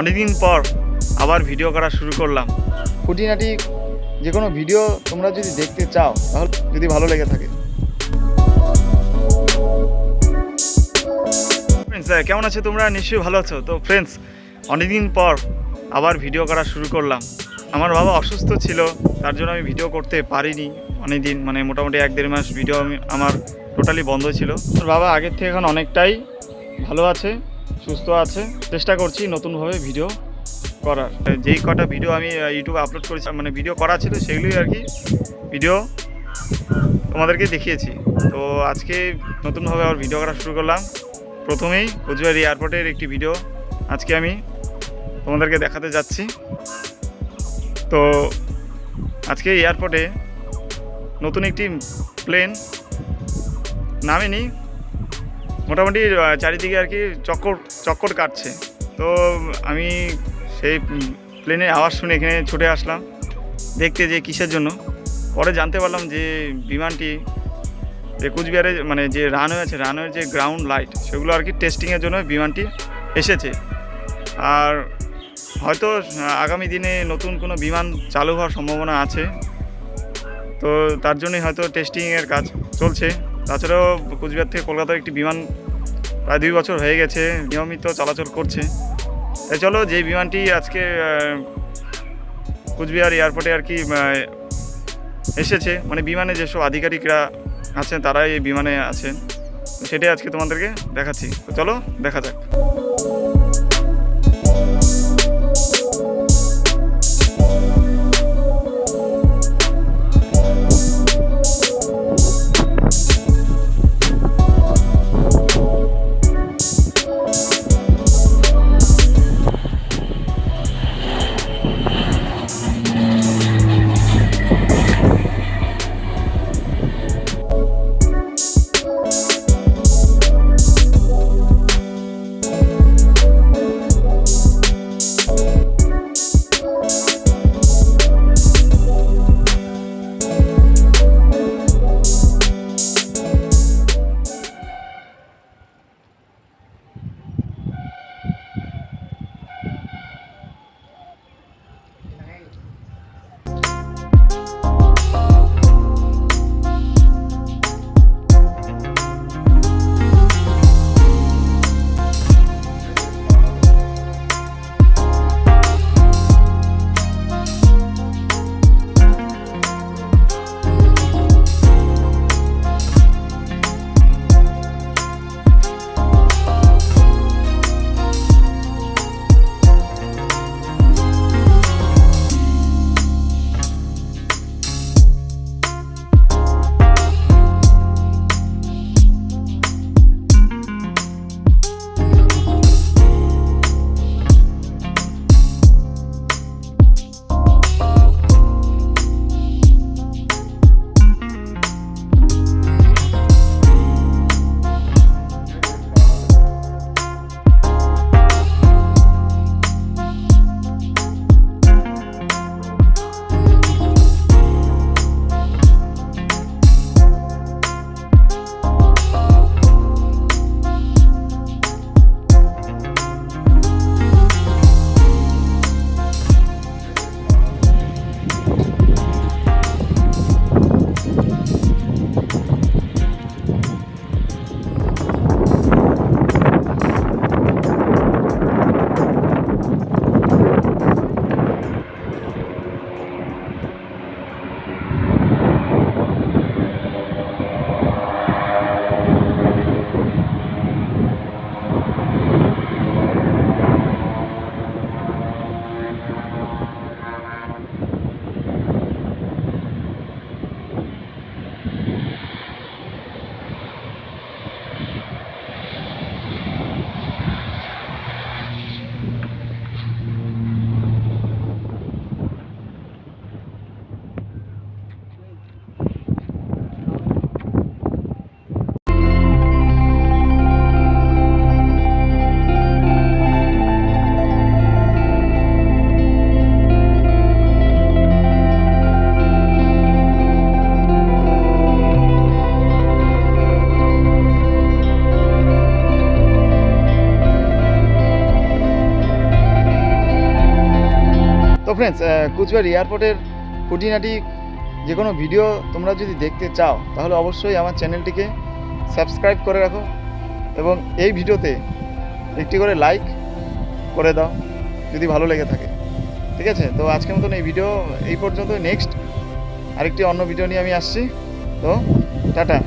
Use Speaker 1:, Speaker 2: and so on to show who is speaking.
Speaker 1: অনেকদিন পর আবার ভিডিও করা শুরু করলাম।
Speaker 2: খুঁটিনাটি যে কোনো ভিডিও তোমরা যদি দেখতে চাও তাহলে যদি ভালো লেগে থাকে।
Speaker 1: ফ্রেন্ডস কেমন আছো তোমরা? নিশ্চয়ই ভালো আছো। তো ফ্রেন্ডস অনেকদিন পর আবার ভিডিও করা শুরু করলাম। আমার বাবা অসুস্থ ছিল তার জন্য আমি ভিডিও করতে পারিনি অনেক দিন মানে মোটামুটি এক দেড় মাস ভিডিও আমি আমার টোটালি বন্ধ ছিল। আমার বাবা আগের থেকে এখন অনেকটাই ভালো আছে। সুস্থ আছে। চেষ্টা করছি নতুনভাবে ভিডিও করার। যেই কটা ভিডিও আমি ইউটিউবে আপলোড করেছি মানে ভিডিও করা ছিল সেগুলোই আর কি ভিডিও তোমাদেরকে দেখিয়েছি। তো আজকে নতুনভাবে আবার ভিডিও করা শুরু করলাম। প্রথমেই কোচবিহার এয়ারপোর্টের একটি ভিডিও আজকে আমি তোমাদেরকে দেখাতে যাচ্ছি। তো আজকে এয়ারপোর্টে নতুন একটি প্লেন নামেনি মোটামুটি চারিদিকে আর কি চক্কর চক্কর কাটছে। তো আমি সেই প্লেনের আওয়াজ শুনে এখানে ছুটে আসলাম, দেখতে যে কিসের জন্য। পরে জানতে পারলাম যে বিমানটি যে কুচবিহারে মানে যে রানওয়ে আছে রানওয়ের যে গ্রাউন্ড লাইট সেগুলো আর কি টেস্টিংয়ের জন্য বিমানটি এসেছে। আর হয়তো আগামী দিনে নতুন কোনো বিমান চালু হওয়ার সম্ভাবনা আছে। তো তার জন্যই হয়তো টেস্টিংয়ের কাজ চলছে। তাছাড়াও কোচবিহার থেকে কলকাতার একটি বিমান প্রায় দুই বছর হয়ে গেছে, নিয়মিত চলাচল করছে। তাই চলো যে বিমানটি আজকে কুচবিহার এয়ারপোর্টে আর কি এসেছে মানে বিমানে যেসব আধিকারিকরা আছেন, তারাই এই বিমানে আছেন। সেটাই আজকে তোমাদেরকে দেখাচ্ছি। চলো, দেখা যাক।
Speaker 2: ফ্রেন্ডস কুচবিহার এয়ারপোর্টের খুঁটিনাটি যে কোনো ভিডিও তোমরা যদি দেখতে চাও, তাহলে অবশ্যই আমার চ্যানেলটিকে সাবস্ক্রাইব করে রাখো এবং এই ভিডিওতে একটি করে লাইক করে দাও, যদি ভালো লেগে থাকে। ঠিক আছে? তো আজকের মতন এই ভিডিও এই পর্যন্ত নেক্সট আরেকটি অন্য ভিডিও নিয়ে আমি আসছি। তো টাটা।